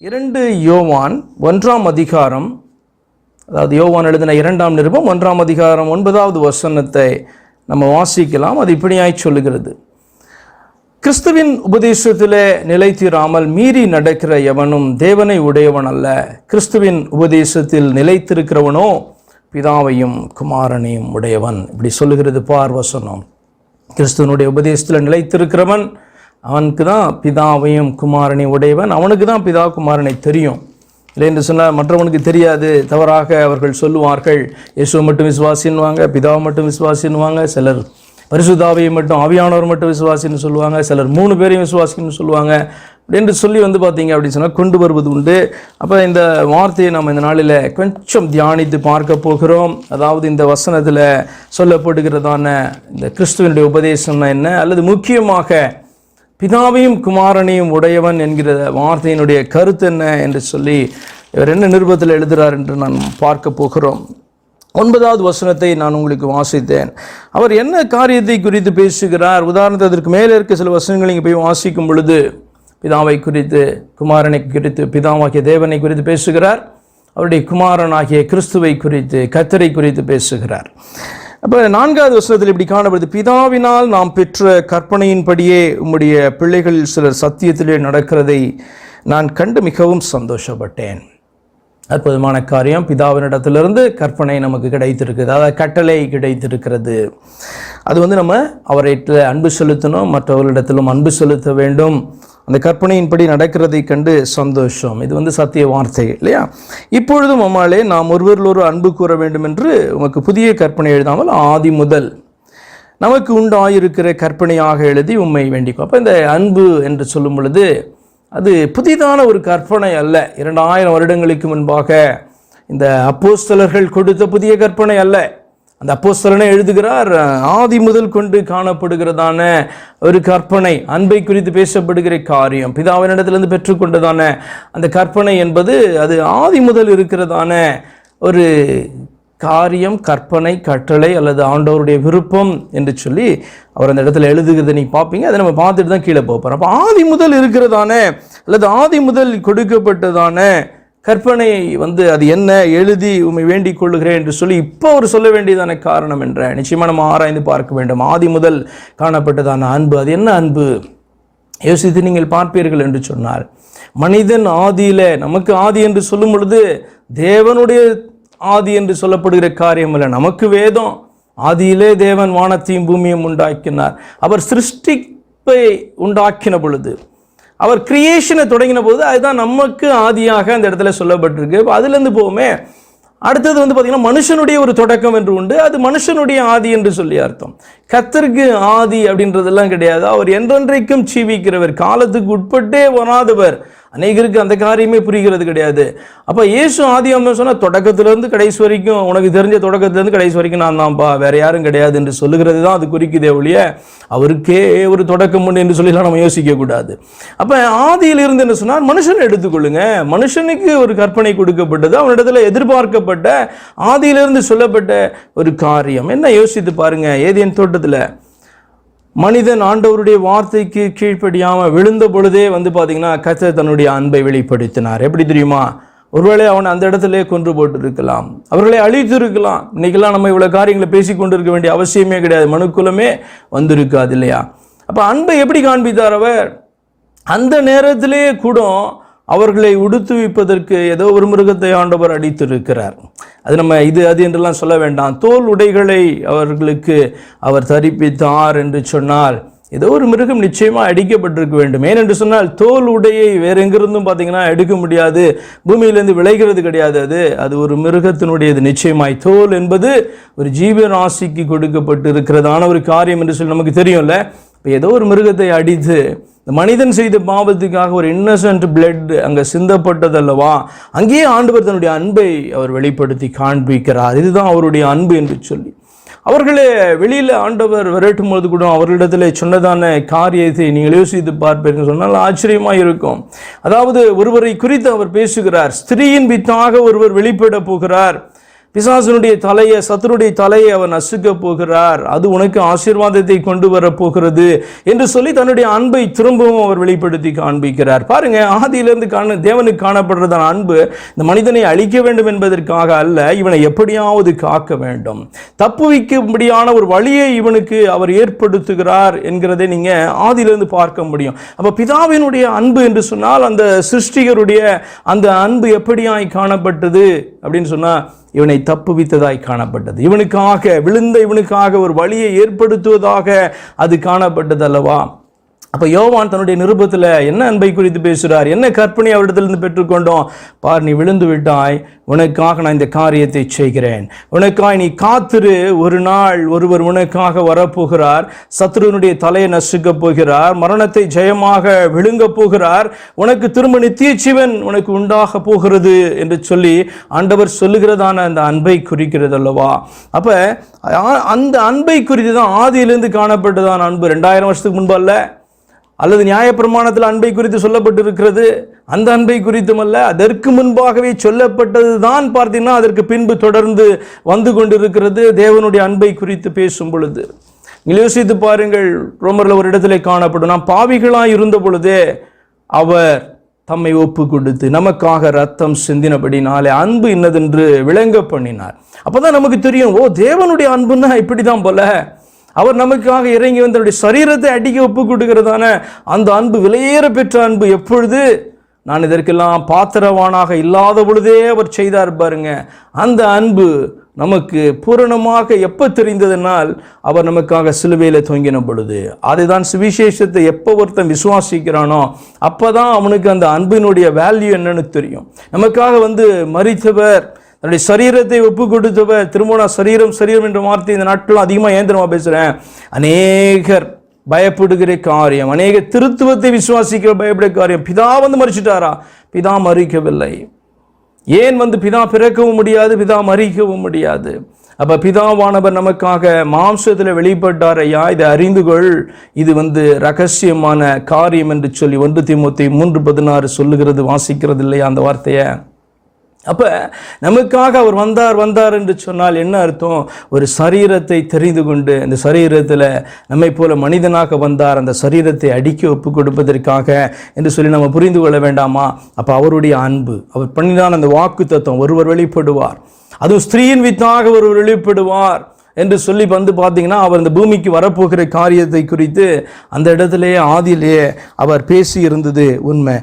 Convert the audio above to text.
இரண்டு யோவான் ஒன்றாம் அதிகாரம் அதாவது யோவான் எழுதின இரண்டாம் நிருபம் ஒன்றாம் அதிகாரம் ஒன்பதாவது வசனத்தை நம்ம வாசிக்கலாம். அது இப்படியாய் சொல்லுகிறது. கிறிஸ்துவின் உபதேசத்திலே நிலைத்திராமல் மீறி நடக்கிற எவனும் தேவனை உடையவன் அல்ல. கிறிஸ்துவின் உபதேசத்தில் நிலைத்திருக்கிறவனோ பிதாவையும் குமாரனையும் உடையவன். இப்படி சொல்லுகிறது பார் வசனம். கிறிஸ்துவனுடைய உபதேசத்தில் நிலைத்திருக்கிறவன் அவனுக்கு தான் பிதாவையும் குமாரனையும் உடையவன். அவனுக்கு தான் பிதா குமாரனை தெரியும். இல்லை என்று சொன்னால் மற்றவனுக்கு தெரியாது. தவறாக அவர்கள் சொல்லுவார்கள். இயேசுவை மட்டும் விசுவாசின்வாங்க பிதாவை மட்டும் விசுவாசின்னுவாங்க சிலர் பரிசுதாவையும் மட்டும் ஆவியானவர் மட்டும் விசுவாசின்னு சொல்லுவாங்க சிலர் மூணு பேரையும் விசுவாசின்னு சொல்லுவாங்க. என்று சொல்லி வந்து பார்த்தீங்க அப்படின்னு சொன்னால் கொண்டு வருவது உண்டு. அப்போ இந்த வார்த்தையை நம்ம இந்த நாளில் கொஞ்சம் தியானித்து பார்க்க போகிறோம். அதாவது இந்த வசனத்தில் சொல்லப்படுகிறதான இந்த கிறிஸ்துவனுடைய உபதேசம்னா என்ன? அல்லது முக்கியமாக பிதாவையும் குமாரனையும் உடையவன் என்கிற வார்த்தையினுடைய கருத்து என்ன என்று சொல்லி இவர் என்ன நிருபத்தில் எழுதுகிறார் என்று நான் பார்க்க போகிறோம். ஒன்பதாவது வசனத்தை நான் உங்களுக்கு வாசித்தேன். அவர் என்ன காரியத்தை குறித்து பேசுகிறார்? உதாரணத்தை அதற்கு மேலே இருக்க சில வசனங்கள் இங்கே போய் வாசிக்கும் பொழுது பிதாவை குறித்து குமாரனை குறித்து பிதாவாகிய தேவனை குறித்து பேசுகிறார். அவருடைய குமாரனாகிய கிறிஸ்துவை குறித்து கத்தரை குறித்து பேசுகிறார். அப்போ நான்காவது வசனத்தில் இப்படி காணப்படுது. பிதாவினால் நாம் பெற்ற கற்பனையின்படியே உம்முடைய பிள்ளைகள் சிலர் சத்தியத்திலே நடக்கிறதை நான் கண்டு மிகவும் சந்தோஷப்பட்டேன். அற்புதமான காரியம். பிதாவினிடத்திலிருந்து கற்பனை நமக்கு கிடைத்திருக்குது அதாவது கட்டளை கிடைத்திருக்கிறது. அது வந்து நம்ம அவரிடத்தில் அன்பு செலுத்தணும் மற்றவர்களிடத்திலும் அன்பு செலுத்த வேண்டும். அந்த கற்பனையின்படி நடக்கிறதை கண்டு சந்தோஷம். இது வந்து சத்திய வார்த்தை இல்லையா? இப்பொழுதும் அம்மாளே நாம் ஒருவரில் ஒரு அன்பு கூற வேண்டும் என்று உமக்கு புதிய கற்பனை எழுதாமல் ஆதி முதல் நமக்கு உண்டாயிருக்கிற கற்பனையாக எழுதி உண்மை வேண்டிக்கும் அப்போ இந்த அன்பு என்று சொல்லும் பொழுது அது புதிதான ஒரு கற்பனை அல்ல. இரண்டாயிரம் வருடங்களுக்கு முன்பாக இந்த அப்போஸ்தலர்கள் கொடுத்த புதிய கற்பனை அல்ல. அந்த அப்போஸ்தலனை எழுதுகிறார் ஆதி முதல் கொண்டு காணப்படுகிறதான ஒரு கற்பனை அன்பை குறித்து பேசப்படுகிற காரியம் பிதாவினிடத்திலிருந்து பெற்றுக்கொண்டதான அந்த கற்பனை என்பது அது ஆதி முதல் இருக்கிறதான ஒரு காரியம் கற்பனை கட்டளை அல்லது ஆண்டவருடைய விருப்பம் என்று சொல்லி அவர் அந்த இடத்துல எழுதுகிறத நீ பார்ப்பீங்க. அதை நம்ம பார்த்துட்டு தான் கீழே போகிறோம் அப்போ ஆதி முதல் இருக்கிறதான அல்லது ஆதி முதல் கொடுக்கப்பட்டதான கற்பனை வந்து அது என்ன எழுதி உண்மை வேண்டிக் கொள்ளுகிறேன் என்று சொல்லி இப்போ அவர் சொல்ல வேண்டியதான காரணம் என்ற நிச்சயமாக நம்ம ஆராய்ந்து பார்க்க வேண்டும். ஆதி முதல் காணப்பட்டதான அன்பு அது என்ன அன்பு? யோசித்து நீங்கள் பார்ப்பீர்கள் என்று சொன்னார் மனிதன் ஆதியில நமக்கு ஆதி என்று சொல்லும் பொழுது தேவனுடைய ஆதி என்று சொல்லப்படுகிற காரியம் இல்லை. நமக்கு வேதம் ஆதியிலே தேவன் வானத்தையும் பூமியும் உண்டாக்கினார். அவர் சிருஷ்டிப்பை உண்டாக்கின பொழுது அவர் கிரியேஷனை தொடங்கின போது அதுதான் நமக்கு ஆதியாக அந்த இடத்துல சொல்லப்பட்டிருக்கு. இப்போ அதுலேருந்து போவோமே அடுத்தது வந்து பார்த்திங்கன்னா மனுஷனுடைய ஒரு தொடக்கம் என்று உண்டு. அது மனுஷனுடைய ஆதி என்று சொல்லி அர்த்தம். கத்தருக்கு ஆதி அப்படின்றதெல்லாம் கிடையாது. அவர் என்றென்றைக்கும் ஜீவிக்கிறவர் காலத்துக்கு உட்பட்டே வராதவர். அநேகருக்கு அந்த காரியமே புரிகிறது கிடையாது. அப்போ இயேசு ஆதி அம்மன் சொன்னால் தொடக்கத்திலேருந்து கடைசி வரைக்கும் உனக்கு தெரிஞ்ச தொடக்கத்திலேருந்து கடைசி வரைக்கும் நான் தான்ப்பா வேற யாரும் கிடையாது என்று சொல்லுகிறது தான் அது குறிக்குதே ஒழிய அவருக்கே ஒரு தொடக்கம் உண்டு என்று சொல்லிலாம் நம்ம யோசிக்கக்கூடாது அப்போ ஆதியில் இருந்து என்ன சொன்னால் மனுஷனை எடுத்துக்கொள்ளுங்க. மனுஷனுக்கு ஒரு கற்பனை கொடுக்கப்பட்டது அவனிடத்துல எதிர்பார்க்கப்பட்ட ஆதியிலிருந்து சொல்லப்பட்ட ஒரு காரியம். என்ன யோசித்து பாருங்கள் ஏதேன் தோட்டத்தில் மனிதன் ஆண்டவருடைய வார்த்தைக்கு கீழ்ப்படியாமல் விழுந்த பொழுதே வந்து பார்த்தீங்கன்னா கத்தர் தன்னுடைய அன்பை வெளிப்படுத்தினார். எப்படி தெரியுமா? ஒருவேளை அவன் அந்த இடத்துல கொன்று போட்டு இருக்கலாம் அவர்களை அழித்திருக்கலாம். இன்னைக்கெல்லாம் நம்ம இவ்வளோ காரியங்களை பேசி கொண்டு இருக்க வேண்டிய அவசியமே கிடையாது. மனுக்குலமே வந்திருக்காது இல்லையா? அப்போ அன்பை எப்படி காண்பித்தார் அவர்? அந்த நேரத்திலேயே கூட அவர்களை உடுத்துவிப்பதற்கு ஏதோ ஒரு மிருகத்தை ஆண்டவர் அடித்திருக்கிறார். அது நம்ம இது அது என்றெல்லாம் சொல்ல வேண்டாம். தோல் உடைகளை அவர்களுக்கு அவர் தரிப்பித்தார் என்று சொன்னால் ஏதோ ஒரு மிருகம் நிச்சயமாக அடிக்கப்பட்டிருக்க வேண்டும். ஏனென்று சொன்னால் தோல் உடையை வேற எங்கிருந்தும் பார்த்தீங்கன்னா எடுக்க முடியாது. பூமியிலேருந்து விளைகிறது கிடையாது அது. அது ஒரு மிருகத்தினுடையது நிச்சயமாய். தோல் என்பது ஒரு ஜீவராசிக்கு கொடுக்கப்பட்டு இருக்கிறதான ஒரு காரியம் என்று சொல்லி நமக்கு தெரியும்ல. இப்போ ஏதோ ஒரு மிருகத்தை அடித்து இந்த மனிதன் செய்த பாவத்துக்காக ஒரு இன்னசென்ட் பிளட் அங்கே சிந்தப்பட்டதல்லவா? அங்கேயே ஆண்டவர் தன்னுடைய அன்பை அவர் வெளிப்படுத்தி காண்பிக்கிறார். இதுதான் அவருடைய அன்பு என்று சொல்லி. அவர்களே வெளியில் ஆண்டவர் விரட்டும் பொழுது கூட அவர்களிடத்தில் சொன்னதான காரியத்தை நீங்கள் யோசித்து பார்ப்பீர்கள் சொன்னால் ஆச்சரியமாக இருக்கும். அதாவது ஒருவரை குறித்து அவர் பேசுகிறார். ஸ்திரீயின் வித்தாக ஒருவர் வெளிப்பட போகிறார். பிசாசனுடைய தலையை சத்துருடைய தலையை அவர் நசுக்க போகிறார். அது உனக்கு ஆசீர்வாதத்தை கொண்டு வர போகிறது என்று சொல்லி தன்னுடைய அன்பை திரும்பவும் அவர் வெளிப்படுத்தி காண்பிக்கிறார். பாருங்க ஆதியிலிருந்து காண தேவனுக்கு காணப்படுறதான அன்பு இந்த மனிதனை அழிக்க வேண்டும் என்பதற்காக அல்ல இவனை எப்படியாவது காக்க வேண்டும். தப்புவிக்கும்படியான ஒரு வழியை இவனுக்கு அவர் ஏற்படுத்துகிறார் என்கிறதை நீங்க ஆதியிலிருந்து பார்க்க முடியும். அப்ப பிதாவினுடைய அன்பு என்று சொன்னால் அந்த சிருஷ்டிகருடைய அந்த அன்பு எப்படியாய் காணப்பட்டது அப்படின்னு சொன்னா இவனை தப்புவித்ததாய் காணப்பட்டது. இவனுக்காக விழுந்த இவனுக்காக ஒரு வழியை ஏற்படுத்துவதாக அது காணப்பட்டது அல்லவா அப்போ யோவான் தன்னுடைய நிருபத்தில் என்ன அன்பை குறித்து பேசுகிறார் என்ன கற்பனை அவரிடத்திலிருந்து பெற்றுக்கொண்டோம்? பார் நீ விழுந்து விட்டாய். உனக்காக நான் இந்த காரியத்தை செய்கிறேன். உனக்காய் நீ காத்திரு. ஒரு நாள் ஒருவர் உனக்காக வரப்போகிறார். சத்ருவனுடைய தலையை நசுக்கப் போகிறார். மரணத்தை ஜெயமாக விழுங்கப் போகிறார். உனக்கு திரும்ப நித்திய ஜீவன் உனக்கு உண்டாக போகிறது என்று சொல்லி ஆண்டவர் சொல்லுகிறதான அந்த அன்பை குறிக்கிறது அல்லவா அப்போ அந்த அன்பை குறித்து தான் ஆதியிலிருந்து காணப்பட்டதான அன்பு. ரெண்டாயிரம் வருஷத்துக்கு முன்பு அல்ல. அல்லது நியாயப்பிரமாணத்தில் அன்பை குறித்து சொல்லப்பட்டிருக்கிறது. அந்த அன்பை குறித்தும் அல்ல அதற்கு முன்பாகவே சொல்லப்பட்டது தான் பார்த்தீங்கன்னா அதற்கு பின்பு தொடர்ந்து வந்து கொண்டிருக்கிறது தேவனுடைய அன்பை குறித்து பேசும் பொழுது. நீங்கள் யோசித்து பாருங்கள் ரோமரில் ஒரு இடத்துல காணப்படும். நாம் பாவிகளாக இருந்த பொழுதே அவர் தம்மை ஒப்பு கொடுத்து நமக்காக ரத்தம் சிந்தினபடினாலே அன்பு இன்னதென்று விளங்க பண்ணினார். அப்பதான் நமக்கு தெரியும் ஓ தேவனுடைய அன்புன்னா இப்படி தான் போல. அவர் நமக்காக இறங்கி வந்தவருடைய சரீரத்தை அடிக்க ஒப்பு கொடுக்கிறதான அந்த அன்பு விலையேற பெற்ற அன்பு எப்பொழுது? நான் இதற்கெல்லாம் பாத்திரவானாக இல்லாத பொழுதே அவர் செய்தார் பாருங்க. அந்த அன்பு நமக்கு பூரணமாக எப்போ தெரிந்ததனால் அவர் நமக்காக சிலுவையில் தொங்கின பொழுது. அதுதான் சுவிசேஷத்தை எப்போ ஒருத்தன் விசுவாசிக்கிறானோ அப்போ தான் அவனுக்கு அந்த அன்பினுடைய வேல்யூ என்னன்னு தெரியும். நமக்காக வந்து மறித்தவர் தன்னுடைய சரீரத்தை ஒப்பு கொடுத்தவர் திருமண சரீரம் சரீரம் என்ற வார்த்தை இந்த நாட்கள் அதிகமாக ஏந்திரமா பேசுகிறேன் அநேகர் பயப்படுகிற காரியம் அநேக திருத்துவத்தை விசுவாசிக்கிற பயப்படுற காரியம். பிதா வந்து மறிச்சிட்டாரா பிதா மறிக்கவில்லை. ஏன் வந்து பிதா பிறக்கவும் முடியாது பிதா மறிக்கவும் முடியாது? அப்போ பிதாவானவர் நமக்காக மாம்சத்தில் வெளிப்பட்டார் ஐயா இதை அறிந்து கொள். இது வந்து ரகசியமான காரியம் என்று சொல்லி ஒன்று திமுத்தி மூன்று பதினாறு சொல்லுகிறது வாசிக்கிறது இல்லையா அந்த வார்த்தையை? அப்போ நமக்காக அவர் வந்தார் வந்தார் என்று சொன்னால் என்ன அர்த்தம்? ஒரு சரீரத்தை தெரிந்து கொண்டு அந்த சரீரத்தில் நம்மை போல மனிதனாக வந்தார் அந்த சரீரத்தை அடிக்க ஒப்பு கொடுப்பதற்காக என்று சொல்லி நம்ம புரிந்து கொள்ள வேண்டாமா? அப்போ அவருடைய அன்பு அவர் பண்ணினான் அந்த வாக்கு தத்துவம் ஒருவர் வெளிப்படுவார். அதுவும் ஸ்திரீயின் வித்தாக ஒருவர் வெளிப்படுவார் என்று சொல்லி வந்து பார்த்தீங்கன்னா அவர் இந்த பூமிக்கு வரப்போகிற காரியத்தை குறித்து அந்த இடத்துலேயே ஆதியிலேயே அவர் பேசி இருந்தது உண்மை.